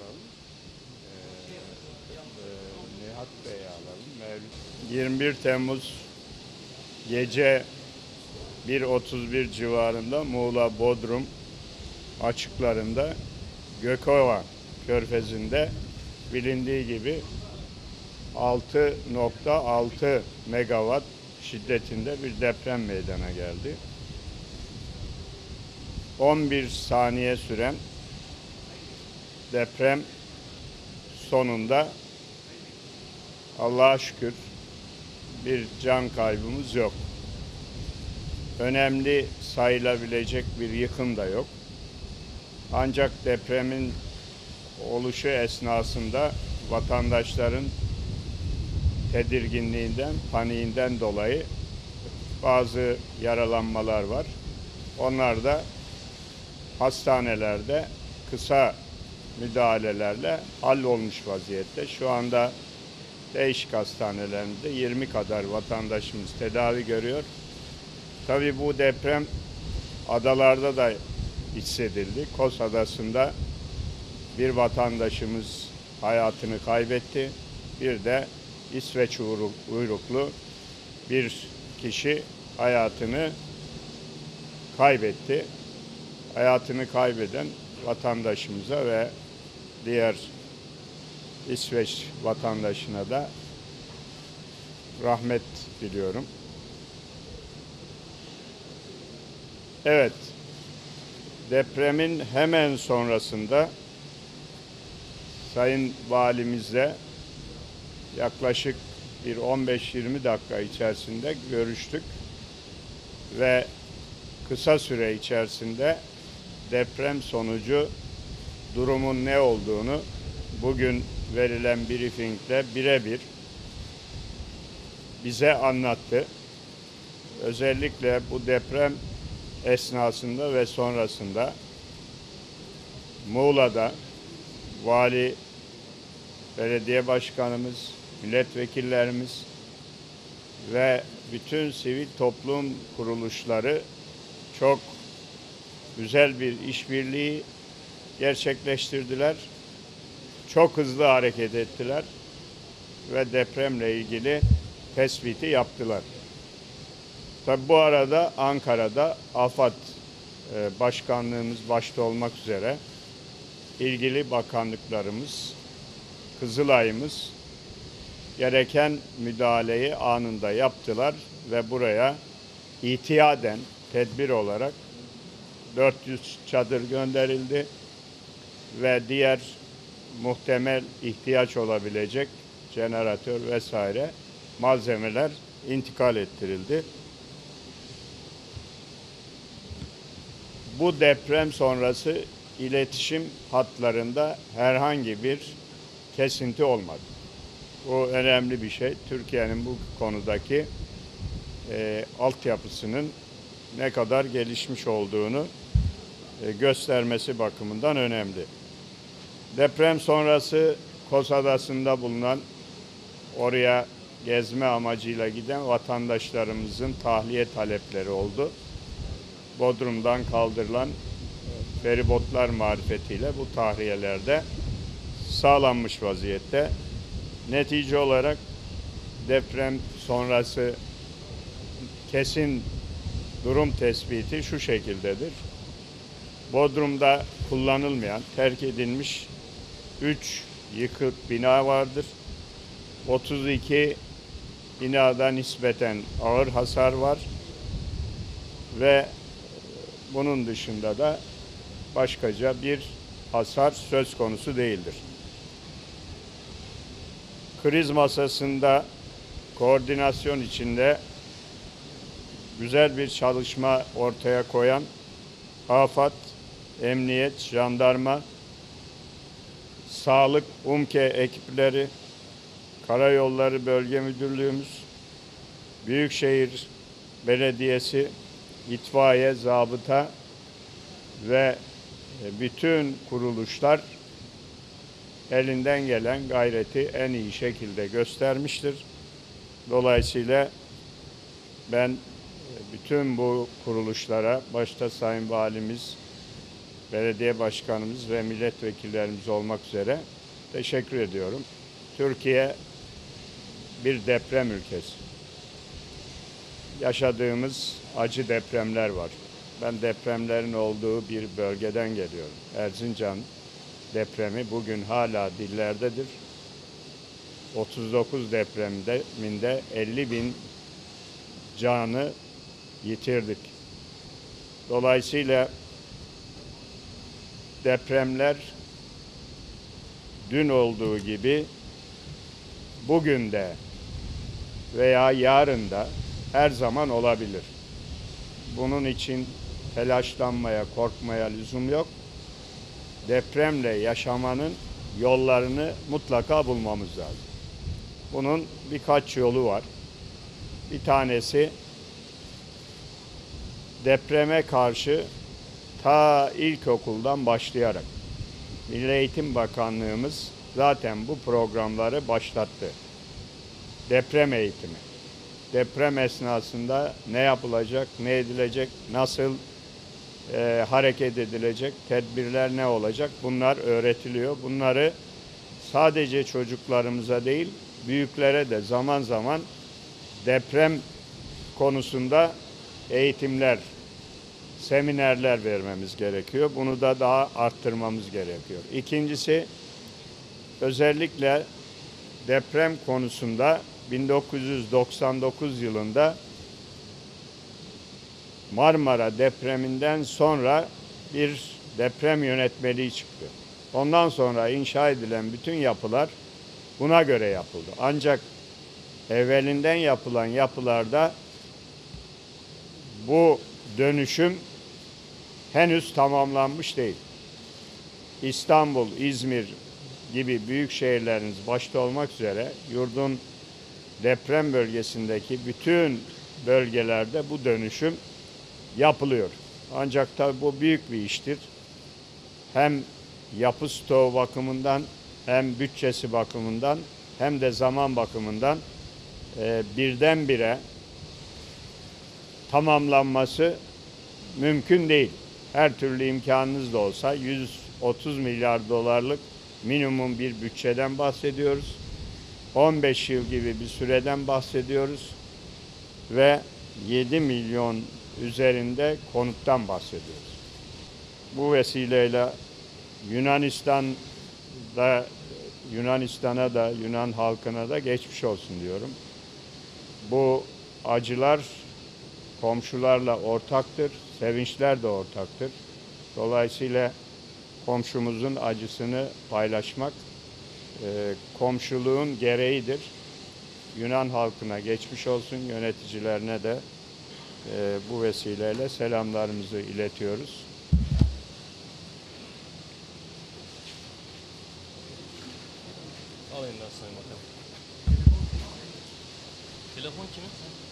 alalım. Ee, Nihat Bey'i alalım. Mevlüt. 21 Temmuz gece 1.31 civarında Muğla Bodrum açıklarında Gökova Körfezi'nde bilindiği gibi 6.6 megawatt şiddetinde bir deprem meydana geldi. 11 saniye süren deprem sonunda Allah'a şükür bir can kaybımız yok. Önemli sayılabilecek bir yıkım da yok. Ancak depremin oluşu esnasında vatandaşların tedirginliğinden, paniğinden dolayı bazı yaralanmalar var. Onlar da hastanelerde kısa müdahalelerle hallolmuş vaziyette. Şu anda değişik hastanelerinde 20 kadar vatandaşımız tedavi görüyor. Tabii bu deprem adalarda da hissedildi. Kos Adası'nda bir vatandaşımız hayatını kaybetti. Bir de İsveç uyruk- uyruklu bir kişi hayatını kaybetti. Hayatını kaybeden vatandaşımıza ve diğer İsveç vatandaşına da rahmet diliyorum. Evet, depremin hemen sonrasında Sayın Valimizle yaklaşık bir 15-20 dakika içerisinde görüştük ve kısa süre içerisinde deprem sonucu durumun ne olduğunu bugün verilen briefingle birebir bize anlattı. Özellikle bu deprem esnasında ve sonrasında Muğla'da vali, belediye başkanımız, milletvekillerimiz ve bütün sivil toplum kuruluşları çok güzel bir işbirliği gerçekleştirdiler. Çok hızlı hareket ettiler ve depremle ilgili tespiti yaptılar. Tabi bu arada Ankara'da AFAD e, başkanlığımız başta olmak üzere ilgili bakanlıklarımız, Kızılay'ımız gereken müdahaleyi anında yaptılar ve buraya itiyaden tedbir olarak 400 çadır gönderildi ve diğer muhtemel ihtiyaç olabilecek jeneratör vesaire malzemeler intikal ettirildi. Bu deprem sonrası iletişim hatlarında herhangi bir kesinti olmadı. Bu önemli bir şey. Türkiye'nin bu konudaki e, altyapısının ne kadar gelişmiş olduğunu göstermesi bakımından önemli. Deprem sonrası Kos Adası'nda bulunan oraya gezme amacıyla giden vatandaşlarımızın tahliye talepleri oldu. Bodrum'dan kaldırılan e, feribotlar marifetiyle bu tahliyelerde sağlanmış vaziyette. Netice olarak deprem sonrası kesin durum tespiti şu şekildedir. Bodrum'da kullanılmayan, terk edilmiş 3 yıkık bina vardır. 32 binada nispeten ağır hasar var ve bunun dışında da başkaca bir hasar söz konusu değildir. Kriz masasında koordinasyon içinde güzel bir çalışma ortaya koyan AFAD, Emniyet, Jandarma, Sağlık, UMKE ekipleri, Karayolları Bölge Müdürlüğümüz, Büyükşehir Belediyesi, itfaiye, zabıta ve e, bütün kuruluşlar elinden gelen gayreti en iyi şekilde göstermiştir. Dolayısıyla ben e, bütün bu kuruluşlara, başta Sayın Valimiz belediye başkanımız ve milletvekillerimiz olmak üzere teşekkür ediyorum. Türkiye bir deprem ülkesi. Yaşadığımız acı depremler var. Ben depremlerin olduğu bir bölgeden geliyorum. Erzincan depremi bugün hala dillerdedir. 39 depreminde 50 bin canı yitirdik. Dolayısıyla depremler dün olduğu gibi bugün de veya yarın da her zaman olabilir. Bunun için telaşlanmaya, korkmaya lüzum yok. Depremle yaşamanın yollarını mutlaka bulmamız lazım. Bunun birkaç yolu var. Bir tanesi depreme karşı ta ilkokuldan başlayarak Milli Eğitim Bakanlığımız zaten bu programları başlattı. Deprem eğitimi. Deprem esnasında ne yapılacak, ne edilecek, nasıl e, hareket edilecek, tedbirler ne olacak bunlar öğretiliyor. Bunları sadece çocuklarımıza değil, büyüklere de zaman zaman deprem konusunda eğitimler, seminerler vermemiz gerekiyor. Bunu da daha arttırmamız gerekiyor. İkincisi özellikle deprem konusunda 1999 yılında Marmara depreminden sonra bir deprem yönetmeliği çıktı. Ondan sonra inşa edilen bütün yapılar buna göre yapıldı. Ancak evvelinden yapılan yapılarda bu dönüşüm henüz tamamlanmış değil. İstanbul, İzmir gibi büyük şehirleriniz başta olmak üzere yurdun deprem bölgesindeki bütün bölgelerde bu dönüşüm yapılıyor. Ancak tabii bu büyük bir iştir. Hem yapı stoğu bakımından hem bütçesi bakımından hem de zaman bakımından e, birdenbire tamamlanması mümkün değil. Her türlü imkanınız da olsa 130 milyar dolarlık minimum bir bütçeden bahsediyoruz. 15 yıl gibi bir süreden bahsediyoruz ve 7 milyon üzerinde konuttan bahsediyoruz. Bu vesileyle Yunanistan'da Yunanistan'a da Yunan halkına da geçmiş olsun diyorum. Bu acılar komşularla ortaktır, sevinçler de ortaktır. Dolayısıyla komşumuzun acısını paylaşmak e, komşuluğun gereğidir. Yunan halkına geçmiş olsun, yöneticilerine de e, bu vesileyle selamlarımızı iletiyoruz. Alayım ben Sayın Bakanım. Telefon kimin?